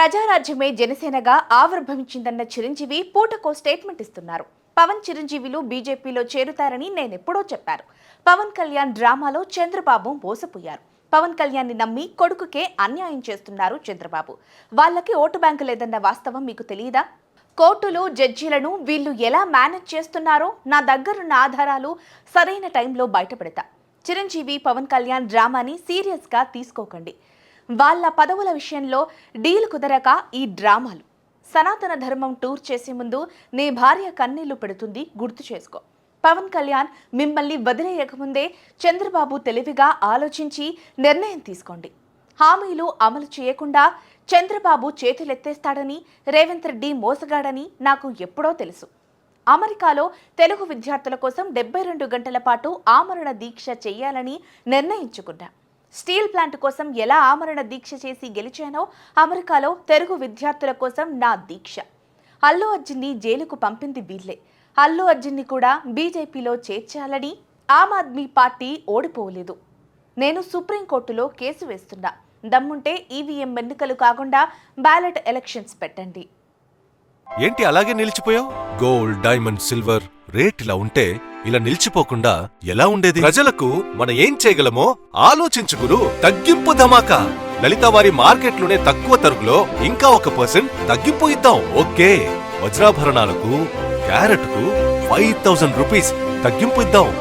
ప్రజారాజ్యమే జనసేనగా ఆవిర్భవించిందన్న Chiranjeevi పూటకో statement ఇస్తున్నారు. పవన్ చిరంజీవిలు బీజేపీలో చేరుతారని నేనెప్పుడో చెప్పారు. పవన్ కళ్యాణ్ డ్రామాలో చంద్రబాబు మోసపోయారు. పవన్ కళ్యాణ్ని నమ్మి కొడుకుకే అన్యాయం చేస్తున్నారు చంద్రబాబు. వాళ్ళకి ఓటు బ్యాంకు లేదన్న వాస్తవం మీకు తెలియదా? కోర్టులు జడ్జీలను వీళ్ళు ఎలా మేనేజ్ చేస్తున్నారో నా దగ్గరున్న ఆధారాలు సరైన టైంలో బయటపెడతా. చిరంజీవి పవన్ కళ్యాణ్ డ్రామాని సీరియస్గా తీసుకోకండి. వాళ్ళ పదవుల విషయంలో డీల్ కుదరక ఈ డ్రామాలు. సనాతన ధర్మం టూర్ చేసే ముందు నీ భార్య కన్నీళ్ళు పెడుతుంది గుర్తు చేసుకో. పవన్ కళ్యాణ్ మిమ్మల్ని వదిలేయకముందే చంద్రబాబు తెలివిగా ఆలోచించి నిర్ణయం తీసుకోండి. హామీలు అమలు చేయకుండా చంద్రబాబు చేతులెత్తేస్తాడని రేవంత్ రెడ్డి మోసగాడని నాకు ఎప్పుడో తెలుసు. అమెరికాలో తెలుగు విద్యార్థుల కోసం డెబ్బై రెండు గంటల పాటు ఆమరణ దీక్ష చేయాలని నిర్ణయించుకున్నా. స్టీల్ ప్లాంట్ కోసం ఎలా ఆమరణ దీక్ష చేసి గెలిచానో అమెరికాలో తెలుగు విద్యార్థుల కోసం నా దీక్ష. అల్లు అర్జున్ని జైలుకు పంపింది వీళ్ళే. అల్లు అర్జున్ని కూడా బీజేపీలో చేర్చాలని ఆమ్ ఆద్మీ పార్టీ ఓడిపోలేదు. నేను సుప్రీంకోర్టులో కేసు వేస్తున్నా. దమ్ముంటే ఈవీఎం ఎన్నికలు కాకుండా బ్యాలెట్ ఎలక్షన్స్ పెట్టండి. ఏంటి అలాగే నిలిచిపోయావు? గోల్డ్ డైమండ్ సిల్వర్ రేట్ ఇలా ఉంటే ఇలా నిలిచిపోకుండా ఎలా ఉండేది? ప్రజలకు మనం ఏం చేయగలమో ఆలోచించుకురు తగ్గింపు ధమాకా. లలిత వారి మార్కెట్లోనే తక్కువ తరుగులో ఇంకా ఒక పర్సెంట్ తగ్గింపు ఇద్దాం. ఓకే. వజ్రాభరణాలకు క్యారెట్కు ఫైవ్ థౌసండ్ రూపీస్ తగ్గింపు ఇద్దాం.